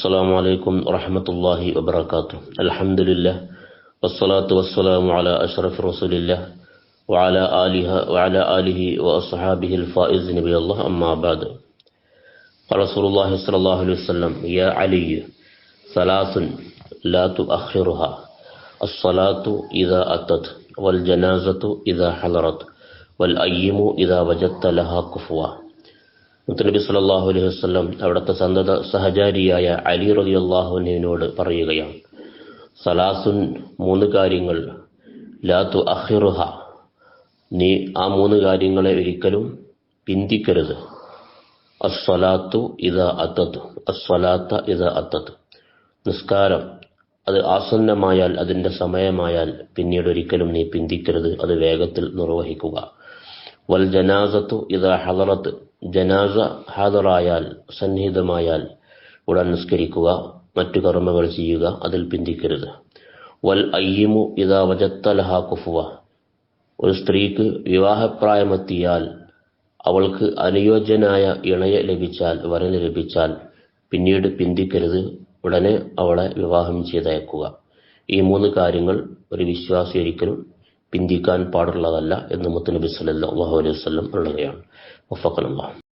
السلام عليكم ورحمة الله وبركاته. الحمد لله والصلاة والسلام على أشرف رسول الله وعلى آله وعلى آله وأصحابه الفائز نبي الله. أما بعد رسول الله صلى الله عليه وسلم يا علي ثلاث لا تؤخرها. الصلاة إذا أتت والجنازة إذا حضرت والأيم إذا وجدت لها كفوا. മുത്തനബി സല്ലല്ലാഹു അലൈഹി വസ്ലം അവിടുത്തെ സന്തത സഹചാരിയായ അലി റളിയല്ലാഹുവിനോട് പറയുകയാണ്. സലാസുൻ മൂന്ന് കാര്യങ്ങൾ. ലാത്തു അഹിറുഹ നീ ആ മൂന്ന് കാര്യങ്ങളെ ഒരിക്കലും പിന്തിക്കരുത്. അസ്വലാത്തു ഇത അത്തത്ത് അസ്വലാത്ത ഇത അത്തത്ത് നിസ്കാരം. അത് ആസന്നമായാൽ അതിന്റെ സമയമായാൽ പിന്നീട് ഒരിക്കലും നീ പിന്തിക്കരുത്. അത് വേഗത്തിൽ നിർവഹിക്കുക. വൽ ജനാസത്തു ഇത ഹലറത്ത് ജനാസ ഹാദറായാൽ സന്നിഹിതമായാൽ ഉടൻ നിസ്കരിക്കുക മറ്റു കർമ്മങ്ങൾ ചെയ്യുക അതിൽ പിന്തിക്കരുത്. വൽ അയ്യമു ഇതാ വജത്തലഹ കുഫുവ. ഒരു സ്ത്രീക്ക് വിവാഹപ്രായമെത്തിയാൽ അവൾക്ക് അനുയോജ്യനായ ഇണയെ ലഭിച്ചാൽ വരന് ലഭിച്ചാൽ പിന്നീട് പിന്തിക്കരുത്. ഉടനെ അവളെ വിവാഹം ചെയ്തയക്കുക. ഈ മൂന്ന് കാര്യങ്ങൾ ഒരു വിശ്വാസി ഒരിക്കലും പിന്തിക്കാൻ പാടുള്ളതല്ല എന്ന് മുത്തനബി സല്ലല്ലാഹു അലൈഹി വസല്ലം പറയുകയാണ്. വഫഖനല്ലാഹ്.